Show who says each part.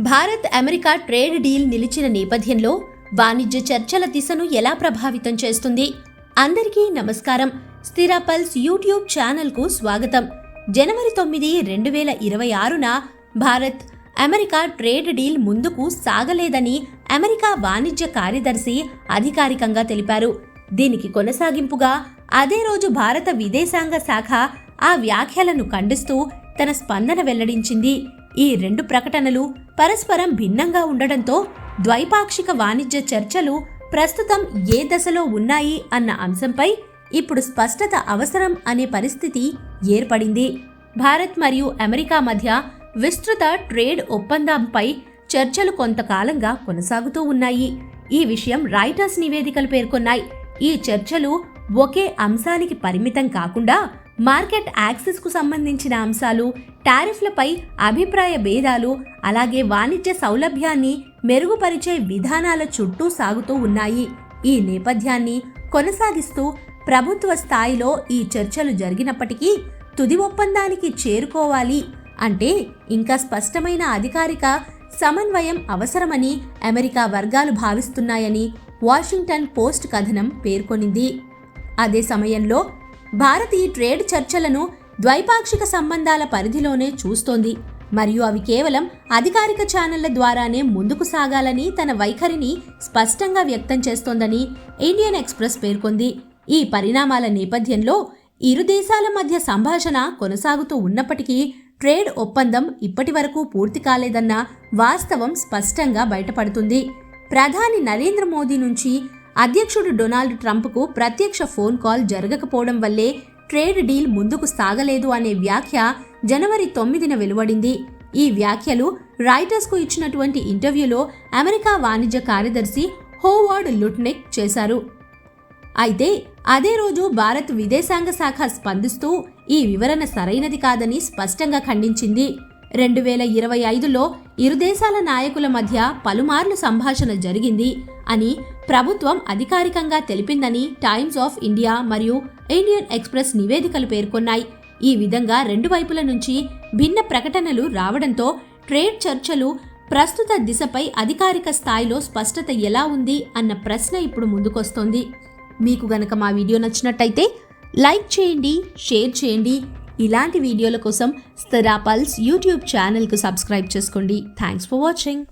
Speaker 1: Bharat America trade deal నిలిచిన నేపథ్యంలో వాణిజ్య చర్చల దిశను ఎలా ప్రభావితం చేస్తుంది? అందరికీ నమస్కారం. స్థిర పల్స్ యూట్యూబ్ ఛానల్కు స్వాగతం. జనవరి తొమ్మిది రెండు వేల ఇరవై ఆరున భారత్ అమెరికా ట్రేడ్ డీల్ ముందుకు సాగలేదని అమెరికా వాణిజ్య కార్యదర్శి అధికారికంగా తెలిపారు. దీనికి కొనసాగింపుగా అదే రోజు భారత విదేశాంగ శాఖ ఆ వ్యాఖ్యలను ఖండిస్తూ తన స్పందన వెల్లడించింది. ఈ రెండు ప్రకటనలు పరస్పరం భిన్నంగా ఉండడంతో ద్వైపాక్షిక వాణిజ్య చర్చలు ప్రస్తుతం ఏ దశలో ఉన్నాయి అన్న అంశంపై ఇప్పుడు స్పష్టత అవసరం అనే పరిస్థితి ఏర్పడింది. భారత్ మరియు అమెరికా మధ్య విస్తృత ట్రేడ్ ఒప్పందంపై చర్చలు కొంతకాలంగా కొనసాగుతూ ఉన్నాయి. ఈ విషయం రాయిటర్స్ నివేదికలు పేర్కొన్నాయి. ఈ చర్చలు ఒకే అంశానికి పరిమితం కాకుండా మార్కెట్ యాక్సెస్కు సంబంధించిన అంశాలు టారిఫ్లపై అభిప్రాయ భేదాలు అలాగే వాణిజ్య సౌలభ్యాన్ని మెరుగుపరిచే విధానాల చుట్టూ సాగుతూ ఉన్నాయి. ఈ నేపథ్యాన్ని కొనసాగిస్తూ ప్రభుత్వ స్థాయిలో ఈ చర్చలు జరిగినప్పటికీ తుది ఒప్పందానికి చేరుకోవాలి అంటే ఇంకా స్పష్టమైన అధికారిక సమన్వయం అవసరమని అమెరికా వర్గాలు భావిస్తున్నాయని వాషింగ్టన్ పోస్ట్ కథనం పేర్కొనింది. అదే సమయంలో భారతీయ ట్రేడ్ చర్చలను ద్వైపాక్షిక సంబంధాల పరిధిలోనే చూస్తోంది. మరియు అవి కేవలం అధికారిక ఛానళ్ళ ద్వారానే ముందుకు సాగాలని తన వైఖరిని స్పష్టంగా వ్యక్తం చేస్తోందని ఇండియన్ ఎక్స్ప్రెస్ పేర్కొంది. ఈ పరిణామాల నేపథ్యంలో ఇరు దేశాల మధ్య సంభాషణ కొనసాగుతూ ఉన్నప్పటికీ ట్రేడ్ ఒప్పందం ఇప్పటి వరకు పూర్తి కాలేదన్న వాస్తవం స్పష్టంగా బయటపడుతుంది. ప్రధాని నరేంద్ర మోదీ నుంచి అధ్యక్షుడు డొనాల్డ్ ట్రంప్కు ప్రత్యక్ష ఫోన్ కాల్ జరగకపోవడం వల్లే ట్రేడ్ డీల్ ముందుకు సాగలేదు అనే వ్యాఖ్య జనవరి తొమ్మిదిన వెలువడింది. ఈ వ్యాఖ్యలు రాయిటర్స్కు ఇచ్చినటువంటి ఇంటర్వ్యూలో అమెరికా వాణిజ్య కార్యదర్శి హోవార్డ్ లుట్నెక్ చేశారు. అయితే అదే రోజు భారత్ విదేశాంగ శాఖ స్పందిస్తూ ఈ వివరణ సరైనది కాదని స్పష్టంగా ఖండించింది. రెండు వేల ఇరవై ఐదులో ఇరు దేశాల నాయకుల మధ్య పలుమార్లు సంభాషణ జరిగింది అని ప్రభుత్వం అధికారికంగా తెలిపిందని టైమ్స్ ఆఫ్ ఇండియా మరియు ఇండియన్ ఎక్స్ప్రెస్ నివేదికలు పేర్కొన్నాయి. ఈ విధంగా రెండు వైపుల నుంచి భిన్న ప్రకటనలు రావడంతో ట్రేడ్ చర్చలు ప్రస్తుత దిశపై అధికారిక స్థాయిలో స్పష్టత ఎలా ఉంది అన్న ప్రశ్న ఇప్పుడు ముందుకొస్తోంది. మీకు గనక మా వీడియో నచ్చినట్టయితే లైక్ చేయండి షేర్ చేయండి ఇలాంటి వీడియోల కోసం స్థిరా పల్స్ యూట్యూబ్ ఛానల్కు సబ్స్క్రైబ్ చేసుకోండి. Thanks for watching